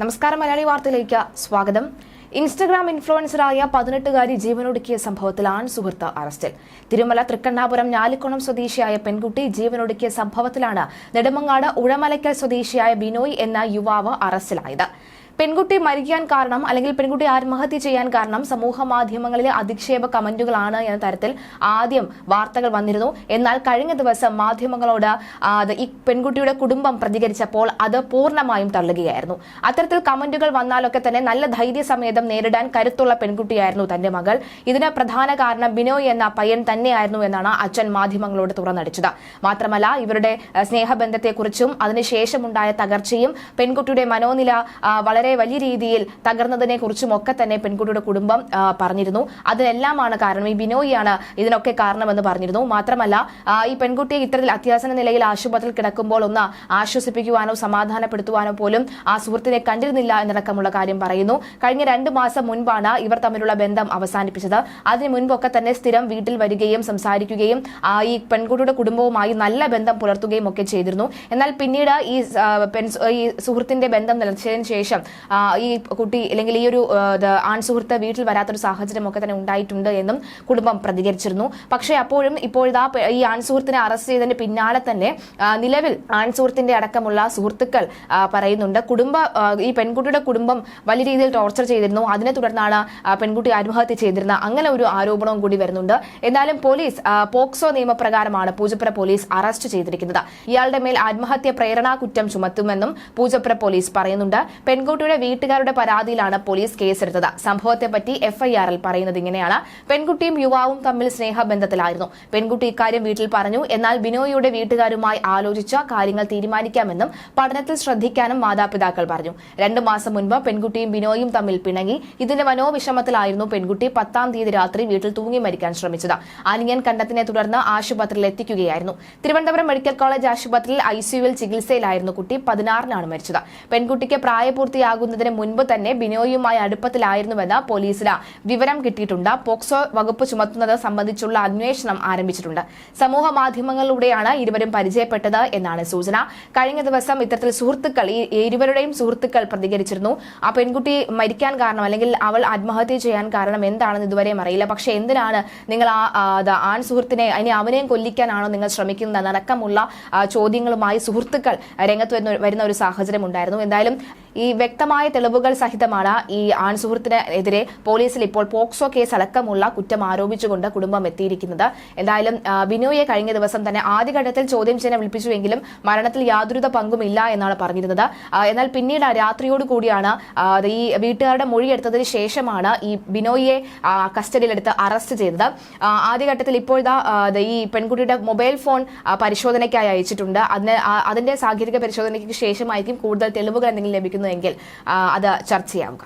നമസ്കാരം മലയാളി വാർത്തയിലേക്ക് സ്വാഗതം. ഇൻസ്റ്റഗ്രാം ഇൻഫ്ലുവൻസറായ പതിനെട്ടുകാരി ജീവനൊടുക്കിയ സംഭവത്തിൽ ആൺ സുഹൃത്ത് അറസ്റ്റിൽ. തിരുമല തൃക്കണ്ണാപുരം ഞാലിക്കുളം സ്വദേശിയായ പെൺകുട്ടി ജീവനൊടുക്കിയ സംഭവത്തിലാണ് നെടുമങ്ങാട് ഉഴമലയ്ക്കൽ സ്വദേശിയായ ബിനോയ് എന്ന യുവാവ് അറസ്റ്റിലായത്. പെൺകുട്ടി മരിക്കാൻ കാരണം അല്ലെങ്കിൽ പെൺകുട്ടി ആത്മഹത്യ ചെയ്യാൻ കാരണം സമൂഹ മാധ്യമങ്ങളിലെ അധിക്ഷേപ കമന്റുകളാണ് എന്ന തരത്തിൽ ആദ്യം വാർത്തകൾ വന്നിരുന്നു. എന്നാൽ കഴിഞ്ഞ ദിവസം മാധ്യമങ്ങളോട് ഈ പെൺകുട്ടിയുടെ കുടുംബം പ്രതികരിച്ചപ്പോൾ അത് പൂർണമായും തള്ളുകയായിരുന്നു. അത്തരത്തിൽ കമന്റുകൾ വന്നാലൊക്കെ തന്നെ നല്ല ധൈര്യസമേതം നേരിടാൻ കരുത്തുള്ള പെൺകുട്ടിയായിരുന്നു തന്റെ മകൾ. ഇതിന് പ്രധാന കാരണം ബിനോയ് എന്ന പയ്യൻ തന്നെയായിരുന്നു എന്നാണ് അച്ഛൻ മാധ്യമങ്ങളോട് തുറന്നടിച്ചത്. മാത്രമല്ല ഇവരുടെ സ്നേഹബന്ധത്തെക്കുറിച്ചും അതിനുശേഷമുണ്ടായ തകർച്ചയും പെൺകുട്ടിയുടെ മനോനില ആ, വളരെ വലിയ രീതിയിൽ തകർന്നതിനെ കുറിച്ചും ഒക്കെ തന്നെ പെൺകുട്ടിയുടെ കുടുംബം പറഞ്ഞിരുന്നു. അതിനെല്ലാമാണ് കാരണം. ഈ ബിനോയിയാണ് ഇതിനൊക്കെ കാരണമെന്ന് പറഞ്ഞിരുന്നു. മാത്രമല്ല ഈ പെൺകുട്ടിയെ ഇത്തരത്തിൽ അത്യാസന നിലയിൽ ആശുപത്രിയിൽ കിടക്കുമ്പോൾ ഒന്ന് ആശ്വസിപ്പിക്കുവാനോ സമാധാനപ്പെടുത്തുവാനോ പോലും ആ സുഹൃത്തിനെ കണ്ടിരുന്നില്ല എന്നടക്കമുള്ള കാര്യം പറയുന്നു. കഴിഞ്ഞ രണ്ട് മാസം മുൻപാണ് ഇവർ തമ്മിലുള്ള ബന്ധം അവസാനിപ്പിച്ചത്. അതിനു മുൻപൊക്കെ തന്നെ സ്ഥിരം വീട്ടിൽ വരികയും സംസാരിക്കുകയും ഈ പെൺകുട്ടിയുടെ കുടുംബവുമായി നല്ല ബന്ധം പുലർത്തുകയും ഒക്കെ ചെയ്തിരുന്നു. എന്നാൽ പിന്നീട് ഈ ഈ സുഹൃത്തിന്റെ ബന്ധം നിലച്ചതിന് ശേഷം ഈ കുട്ടി അല്ലെങ്കിൽ ഈ ഒരു ആൺസുഹൃത്ത് വീട്ടിൽ വരാത്തൊരു സാഹചര്യമൊക്കെ തന്നെ ഉണ്ടായിട്ടുണ്ട് എന്നും കുടുംബം പ്രതികരിച്ചിരുന്നു. പക്ഷേ അപ്പോഴും ഇപ്പോഴിതാ ഈ ആൺ സുഹൃത്തിനെ അറസ്റ്റ് ചെയ്തതിന് പിന്നാലെ തന്നെ നിലവിൽ ആൺ സുഹൃത്തിന്റെ അടക്കമുള്ള സുഹൃത്തുക്കൾ പറയുന്നുണ്ട്. കുടുംബ ഈ പെൺകുട്ടിയുടെ കുടുംബം വലിയ രീതിയിൽ ടോർച്ചർ ചെയ്തിരുന്നു. അതിനെ തുടർന്നാണ് പെൺകുട്ടി ആത്മഹത്യ ചെയ്തിരുന്ന അങ്ങനെ ഒരു ആരോപണവും കൂടി വരുന്നുണ്ട്. എന്നാലും പോലീസ് പോക്സോ നിയമപ്രകാരമാണ് പൂജപ്പുര പോലീസ് അറസ്റ്റ് ചെയ്തിരിക്കുന്നത്. ഇയാളുടെ മേൽ ആത്മഹത്യ പ്രേരണാ കുറ്റം ചുമത്തുമെന്നും പൂജപ്പുര പോലീസ് പറയുന്നുണ്ട്. പെൺകുട്ടിയുടെ വീട്ടുകാരുടെ പരാതിയിലാണ് പോലീസ് കേസെടുത്തത്. സംഭവത്തെപ്പറ്റി എഫ്ഐആറിൽ പറയുന്നത് ഇങ്ങനെയാണ്. പെൺകുട്ടിയും യുവാവും തമ്മിൽ സ്നേഹബന്ധത്തിലായിരുന്നു. പെൺകുട്ടി ഇക്കാര്യം വീട്ടിൽ പറഞ്ഞു. എന്നാൽ ബിനോയിയുടെ വീട്ടുകാരുമായി ആലോചിച്ച കാര്യങ്ങൾ തീരുമാനിക്കാമെന്നും പഠനത്തിൽ ശ്രദ്ധിക്കാനും മാതാപിതാക്കൾ പറഞ്ഞു. രണ്ടു മാസം മുൻപ് പെൺകുട്ടിയും ബിനോയും തമ്മിൽ പിണങ്ങി. ഇതിന്റെ മനോവിഷമത്തിലായിരുന്നു പെൺകുട്ടി പത്താം തീയതി രാത്രി വീട്ടിൽ തൂങ്ങി മരിക്കാൻ ശ്രമിച്ചത്. അനിയൻ കണ്ടത്തിനെ തുടർന്ന് ആശുപത്രിയിൽ എത്തിക്കുകയായിരുന്നു. തിരുവനന്തപുരം മെഡിക്കൽ കോളേജ് ആശുപത്രിയിൽ ഐസിയുവിൽ ചികിത്സയിലായിരുന്നു കുട്ടി. പതിനാറിനാണ് മരിച്ചത്. പെൺകുട്ടിക്ക് പ്രായപൂർത്തിയാകുന്നതിന് മുൻപ് തന്നെ ബിനോയുമായി അടുപ്പത്തിലായിരുന്നുവെന്ന് പോലീസിന് വിവരം കിട്ടിയിട്ടുണ്ട്. പോക്സോ വകുപ്പ് ചുമത്തുന്നത് സംബന്ധിച്ചുള്ള അന്വേഷണം ആരംഭിച്ചിട്ടുണ്ട്. സമൂഹ മാധ്യമങ്ങളിലൂടെയാണ് ഇരുവരും പരിചയപ്പെട്ടത് എന്നാണ് സൂചന. കഴിഞ്ഞ ദിവസം ഇത്തരത്തിൽ സുഹൃത്തുക്കൾ ഈ ഇരുവരുടെയും സുഹൃത്തുക്കൾ പ്രതികരിച്ചിരുന്നു. ആ പെൺകുട്ടി മരിക്കാൻ കാരണം അല്ലെങ്കിൽ അവൾ ആത്മഹത്യ ചെയ്യാൻ കാരണം എന്താണെന്ന് ഇതുവരെയും അറിയില്ല. പക്ഷെ എന്തിനാണ് നിങ്ങൾ ആ ആൺ സുഹൃത്തിനെ ഇനി അവനെയും കൊല്ലിക്കാനാണോ നിങ്ങൾ ശ്രമിക്കുന്നത്? അടക്കമുള്ള ചോദ്യങ്ങളുമായി സുഹൃത്തുക്കൾ രംഗത്ത് വരുന്ന ഒരു സാഹചര്യം ഉണ്ടായിരുന്നു. എന്തായാലും ഈ വ്യക്തമായ തെളിവുകൾ സഹിതമാണ് ഈ ആൺ സുഹൃത്തിനെതിരെ പോലീസിൽ ഇപ്പോൾ പോക്സോ കേസ് അടക്കമുള്ള കുറ്റം ആരോപിച്ചുകൊണ്ട് കുടുംബം എത്തിയിരിക്കുന്നത്. എന്തായാലും ബിനോയെ കഴിഞ്ഞ ദിവസം തന്നെ ആദ്യഘട്ടത്തിൽ ചോദ്യം ചെയ്യാൻ വിളിപ്പിച്ചുവെങ്കിലും മരണത്തിൽ യാതൊരുവിധ പങ്കുമില്ല എന്നാണ് പറഞ്ഞിരുന്നത്. എന്നാൽ പിന്നീട് രാത്രിയോടുകൂടിയാണ് ഈ വീട്ടുകാരുടെ മൊഴിയെടുത്തതിന് ശേഷമാണ് ഈ ബിനോയിയെ കസ്റ്റഡിയിലെടുത്ത് അറസ്റ്റ് ചെയ്തത്. ആദ്യഘട്ടത്തിൽ ഇപ്പോഴത്തെ ഈ പെൺകുട്ടിയുടെ മൊബൈൽ ഫോൺ പരിശോധനയ്ക്കായി അയച്ചിട്ടുണ്ട്. അതിന് അതിന്റെ സാങ്കേതിക പരിശോധനയ്ക്ക് ശേഷമായിരിക്കും കൂടുതൽ തെളിവുകൾ എന്തെങ്കിലും ലഭിക്കുന്നതെങ്കിൽ അത് ചർച്ചയാവുക